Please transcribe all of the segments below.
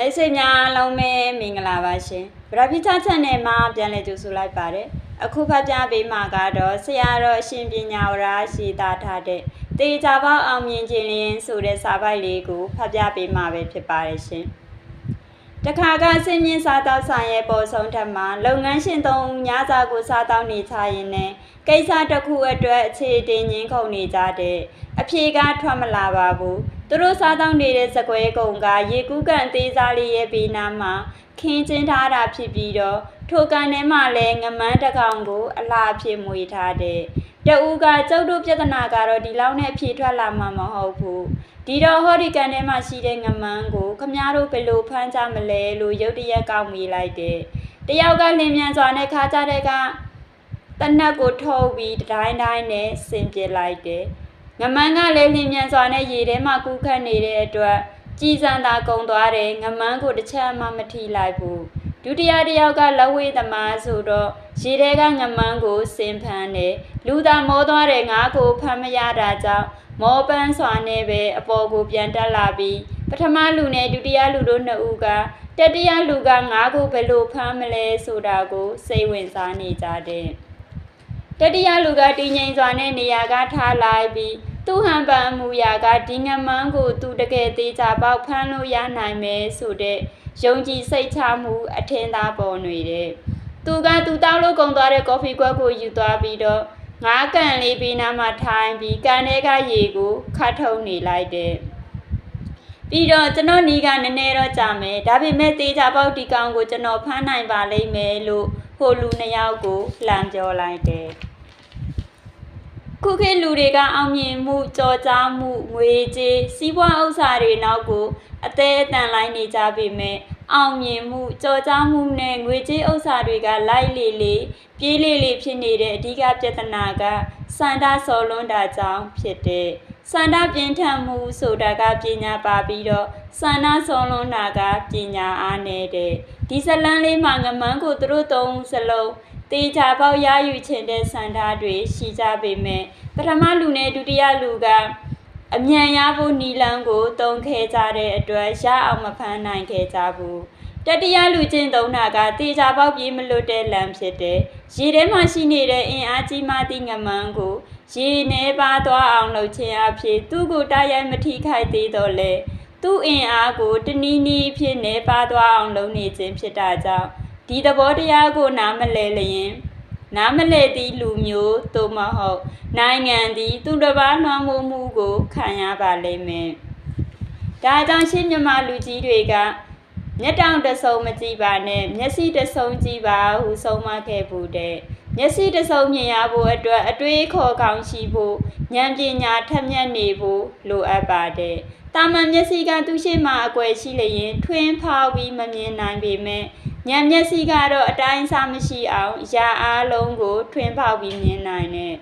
မိတ်ဆွေများအားလုံးပဲမင်္ဂလာပါရှင်ဗရာဖိချ channel မှာပြန်လည်ကြိုဆိုလိုက်ပါတယ်အခုဖတ်ပြပေးမှာကတော့ဆရာတော်အရှင်ပညာဝရရှိသားထားတဲ့တေချာပေါက်အောင်မြင်ခြင်းလင်းဆိုတဲ့စာပိုက်လေးကိုဖတ်ပြပေးမှာပဲဖြစ်ပါတယ်ရှင်တခါကဆင်းမြင့်စားတောက်ဆိုင်ရဲ့ပေါ်ဆုံးထက်မှာလုပ်ငန်းရှင်သုံးဦးညစာကိုစားတောက်နေချရင်နဲ့ကိစ္စတစ်ခုအတွက်အခြေတင်ငင်းခုန်နေကြတဲ့အဖြေကထွက်မလာပါဘူး သူတို့စားတောက်နေတဲ့စကွဲကုံကရေကူးကန်အသေးစားလေးရဲ့ဘေးနားမှာခင်းကျင်းထားတာဖြစ်ပြီးတော့ထိုကန်ထဲမှာလည်းငမန်းတစ်ကောင်ကို အလားအဖြစ်မွေထားတဲ့တအူးကကျုပ်တို့ပြဿနာကတော့ဒီလောက်နဲ့ဖြေထွက်လာမှာမဟုတ်ဘူးဒီတော့ဟောဒီကန်ထဲမှာရှိတဲ့ငမန်းကိုခမားတို့ဘယ်လိုဖမ်းကြမလဲလို့ရုတ်တရက်ကောက်မိလိုက်တယ်တယောက်ကလင်းမြန်စွာနဲ့ခါကြတဲ့ကတနက်ကိုထုတ်ပြီးတတိုင်းတိုင်းနဲ့ဆင်ပြလိုက်တယ် ငမန်းကလည်းလင်းမြန်စွာနဲ့ရေထဲမှာကူးခတ်နေတဲ့အတွက်ကြည်စံသာကုံသွားတယ်ငမန်းကိုတစ်ချက်မှမထိလိုက်ဘူးဒုတိယတစ်ယောက်ကလက်ဝဲသမားဆိုတော့ရေထဲကငမန်းကိုစင်ဖမ်းတယ်လူသာမောသွားတဲ့ငါးကိုဖမ်းမရတာကြောင့်မောပန်းစွာနဲ့ပဲအပေါ်ကိုပြန်တက်လာပြီးပထမလူနဲ့ဒုတိယလူတို့နှစ်ဦးကတတိယလူကငါးကိုဘယ်လိုဖမ်းမလဲဆိုတာကိုစိတ်ဝင်စားနေကြတယ်တတိယလူကတည်ငြိမ်စွာနဲ့နေရာကထားလိုက်ပြီး သူ့ဟန်ပန်အမူအရာကဒီငမန်းကို သူတကယ်သေးချာပေါက်ဖမ်းလို့ရနိုင်မယ်ဆိုတဲ့ယုံကြည်စိတ်ချမှုအထင်သာပေါ်နေတယ်။သူကသူတောက်လို့ကုန်သွားတဲ့ကော်ဖီကွက်ကိုယူသွားပြီးတော့ငါးကန်လေးပြီးနားမှာထိုင်ပြီးကန်ထဲကရေကိုခတ်ထုံနေလိုက်တယ်။ပြီးတော့ကျွန်တော်နီးကနည်းနည်းတော့ကြာမယ်ဒါပေမဲ့သေးချာပေါက်ဒီကောင်ကိုကျွန်တော်ဖမ်းနိုင်ပါလိမ့်မယ်လို့ဟိုလူနှစ်ယောက်ကိုလှမ်းပြောလိုက်တယ်။ ခုခေတ်လူတွေကအောင်မြင်မှုကြော်ကြားမှုငွေကြေးစီးပွားဥစ္စာတွေနောက်ကိုအသေးအတန်လိုက်နေကြပေမဲ့အောင်မြင်မှုကြော်ကြားမှုနဲ့ငွေကြေးဥစ္စာတွေကလိုက်လေလေပြေးလေလေဖြစ်နေတဲ့အဓိကပြဿနာကစန္ဒစော်လွန်းတာကြောင့်ဖြစ်တဲ့စန္ဒပြင်းထန်မှုဆိုတာကပညာပါပြီးတော့စန္ဒစော်လွန်းတာကပညာအားနည်းတဲ့ဒီဇလန်းလေးမှာငမန်းကိုသူတို့သုံးစလုံး တေချာပေါက်ရယူခြင်းတဲ့စန္ဒတွေရှိကြပေမဲ့ပထမလူနဲ့ဒုတိယလူကအမြန်ရဖို့နီလန်းကိုတုံးခဲကြတဲ့အတွက်ရအောင်မဖမ်းနိုင်ခဲ့ကြဘူးတတိယလူချင်းသုံးတာကတေချာပေါက်ပြေးမလွတ်တဲ့လမ်းဖြစ်တဲ့ရေထဲမှာရှိနေတဲ့အင်အားကြီးမှသည့်ငမန်းကိုရေနှဲပါသွားအောင်လုပ်ခြင်းအဖြစ်သူ့ကိုတိုက်ရိုက်မထိခိုက်သေးတော့လေသူ့အင်အားကိုတနည်းနည်းဖြစ်နေပါသွားအောင်လုပ်နေခြင်းဖြစ်တာကြောင့် ဒီသဘောတရားကိုနားမလဲလျင်နားမလဲသည့်လူမျိုးသို့မဟုတ် နိုင်ငံသည်သူတစ်ပါးနှွမ်းမိုးမှုကိုခံရပါလိမ့်မယ်။ဒါကြောင့်ရှင်းမြမလူကြီးတွေကမျက်တောင်တစ်စုံမကြည့်ပါနဲ့မျက်စိတစ်စုံကြည့်ပါဟုဆုံးမခဲ့ဘူးတဲ့။မျက်စိတစ်စုံမြင်ရဖို့အတွက်အတွေးခေါ်ကောင်းရှိဖို့ဉာဏ်ပညာထက်မြက်နေဖို့လိုအပ်ပါတယ်။တာမန်မျက်စိကသူ့ရှိမှအကွယ်ရှိလျင် ထွင်းဖောက်ပြီးမမြင်နိုင်ပေမဲ့ ဉာဏ်မျက်စိကတော့အတိုင်းအစားမရှိအောင်ရာအားလုံးကို ထွင်းဖောက်ပြီးမြင်နိုင်တဲ့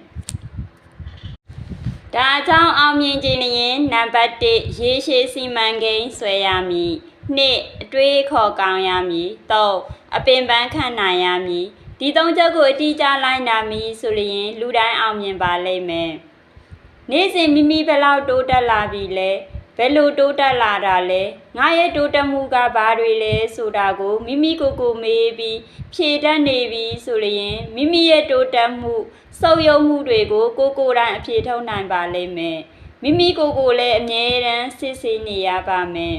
ဒါကြောင့်အောင်မြင်ခြင်းလျင်နံပါတ်1ရေရှည်စီမံကိန်းဆွဲရမည်2အတွေးခေါ်ကောင်းရမည်3အပင်ပန်းခံနိုင်ရမည်ဒီသုံးချက်ကိုအတိအကျလိုက်နာမည်ဆိုလျင်လူတိုင်းအောင်မြင်ပါလိမ့်မယ်နေ့စဉ်မိမိဘယ်လောက်တိုးတက်လာပြီလဲ ဘယ်လိုတိုးတက်လာတာလဲငါရဲ့တိုးတက်မှုကဘာတွေလဲဆိုတာကိုမိမိကိုယ်ကိုမေးပြီးဖြေတတ်နေပြီဆိုလျင်မိမိရဲ့တိုးတက်မှုစုပ်ယုံမှုတွေကိုကိုယ်ကိုယ်တိုင်အဖြေထုတ်နိုင်ပါလိမ့်မယ်မိမိကိုယ်ကိုလည်းအမြဲတမ်းစစ်ဆေးနေရပါမယ်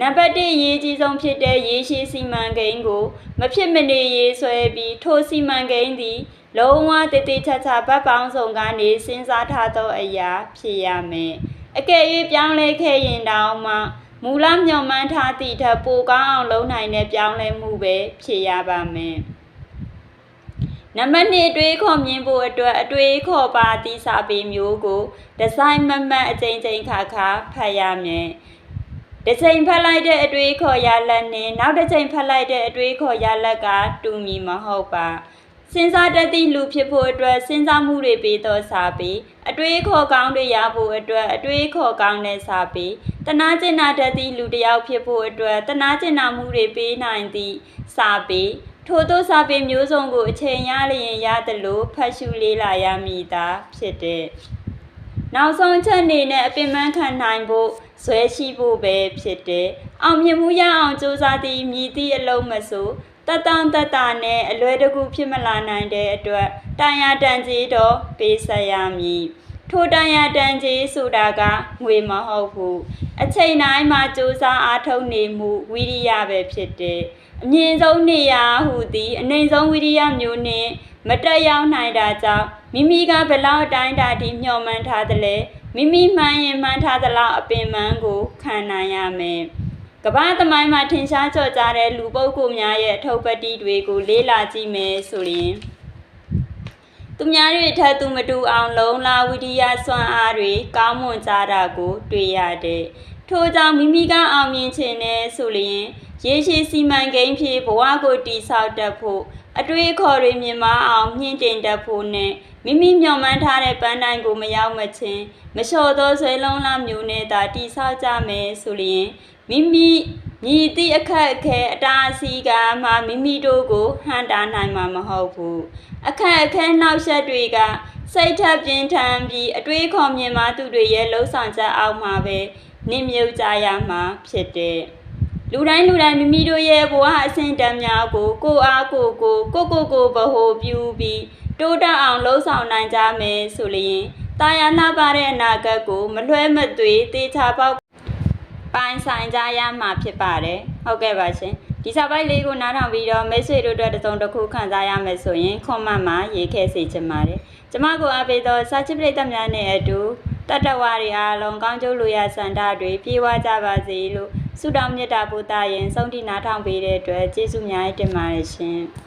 နံပါတ်1ရေးကြီးဆုံးဖြစ်တဲ့ရေရှည်စီမံကိန်းကို မဖြစ်မနေရေးဆွဲပြီးထိုစီမံကိန်းသည်လုံးဝတည်တည်ချာချာဗတ်ပေါင်းစုံကနေစဉ်းစားထားသောအရာဖြစ်ရမယ် အကယ်၍ပြောင်းလဲခဲ့ရင်တောင်မှမူလမျှော်မှန်းထားသည့်ထက်ပိုကောင်းအောင်လုပ်နိုင်တဲ့ပြောင်းလဲမှုပဲဖြစ်ရပါမယ်နံပါတ်2အတွေးခေါ်မြင်ဖို့အတွက်အတွေးခေါ်ပါသည့်စာပေမျိုးကိုဒီဇိုင်းမမတ်အချိန်ချင်းခါခါဖတ်ရမယ်။တစ်ချိန်ဖတ်လိုက်တဲ့အတွေးခေါ်ရလက်နဲ့နောက်တစ်ချိန်ဖတ်လိုက်တဲ့အတွေးခေါ်ရလက်ကတူမီမဟုတ်ပါ။ စဉ်းစားတတ်သည့်လူဖြစ်ဖို့အတွက်စဉ်းစားမှုတွေပေးသောစာပေအတွေးခေါ်ကောင်းတွေရဖို့အတွက်အတွေးခေါ်ကောင်းတဲ့စာပေတနာကျင်နာတတ်သည့်လူတစ်ယောက်ဖြစ်ဖို့အတွက်တနာကျင်နာမှုတွေပေးနိုင်သည့်စာပေထို့သောစာပေမျိုးစုံကိုအချိန်ရလျင်ရသလိုဖတ်ရှုလေးလာရမည်သာဖြစ်တဲ့နောက်ဆုံးချက်အနေနဲ့အပင်ပန်းခံနိုင်ဖို့ဇွဲရှိဖို့ပဲဖြစ်တယ်အောင်မြင်မှုရအောင်ကြိုးစားသည့်မြည်သည့်အလုံးမဆို တတန်တတနဲ့အလွယ်တကူဖြစ်မလာနိုင်တဲ့အတွက်တာယာတန်ကြီးတော့ပေးဆက်ရမည်ထိုတန်ယာတန်ကြီးဆိုတာကငွေမဟုတ်ဘူးအချိန်တိုင်းမှာစူးစမ်းအားထုတ်နေမှုဝိရိယပဲဖြစ်တယ်အမြင့်ဆုံးနေရာဟူသည်အနိုင်ဆုံးဝိရိယမျိုးနှင့်မတက်ရောက်နိုင်တာကြောင့်မိမိကဘလောက်အတိုင်းတာထိမျှော်မှန်းထားသလဲမိမိမှန်ရင်မှန်းထားသလောက်အပင်ပန်းကိုခံနိုင်ရမယ် ကမ္ဘာသမိုင်းမှာထင်ရှားကြော်ကြားတဲ့လူပုဂ္ဂိုလ်များရဲ့အထုပ်ပတ္တိတွေကိုလေ့လာကြည့်မယ်ဆိုရင်သူများတွေထက်သူမတူအောင်လုံလာဝိရိယစွမ်းအားတွေကောင်းမွန်ကြတာကို တွေ့ရတယ်ထို့ကြောင့်မိမိကအောင်မြင်ခြင်းနဲ့ဆိုလျင်ရေရှည်စီမံကိန်းဖြင့်ဘဝကိုတည်ဆောက်တတ်ဖို့အတွေ့အခေါ်တွေမြင်မအောင်မြင့်တင်တတ်ဖို့နဲ့မိမိမျှော်မှန်းထားတဲ့ပန်းတိုင်းကိုမရောက်မချင်းမလျှော်သောဆွဲလုံးလားမျိုးနဲ့သာတိဆောက်ကြမယ်ဆိုလျင် မိမိညီသည့်အခက်အခဲအတားအဆီးကမှမိမိတို့ကိုဟန်တာနိုင်မှာမဟုတ်ဘူးအခက်အခဲနောက်ဆက်တွေကစိတ်ထပ်ပြင်းထန်ပြီးအတွေးခေါ်မြင်မှသူတွေရဲ့လှုပ်ဆောင်ချက်အောက်မှာပဲနစ်မြုပ်ကြရမှာဖြစ်တဲ့လူတိုင်းလူတိုင်းမိမိတို့ရဲ့ဘဝအဆင့်တန်းများကိုကိုအားကိုကိုကိုကိုကိုဗဟိုပြုပြီးတိုးတက်အောင်လှုံ့ဆော်နိုင်ကြမယ်ဆိုလျင်တာယာလှပတဲ့အနာဂတ်ကိုမလွှဲမသွေတေချာပေါက် ပိုင်ဆိုင်ကြရမှာဖြစ်ပါတယ်ဟုတ်ကဲ့ပါရှင်ဒီစာပိုက်လေးကိုနားထောင်ပြီးတော့မိတ်ဆွေတို့အတွက်တစ်စုံတစ်ခုခံစားရမယ်ဆိုရင်ခွန်မမှာရေးခဲ့စေချင်ပါတယ်ကျမကိုအားပေးသောစာချစ်ပရိသတ်များနဲ့အတူတတ္တဝါတွေအားလုံးကောင်းကျိုးလိုရာစန္ဒတွေပြေဝကြပါစေလို့ဆုတောင်းမေတ္တာပို့တာရင်ဆုံးတိနားထောင်ပေးတဲ့အတွက်ကျေးဇူးများတင်ပါတယ်ရှင်။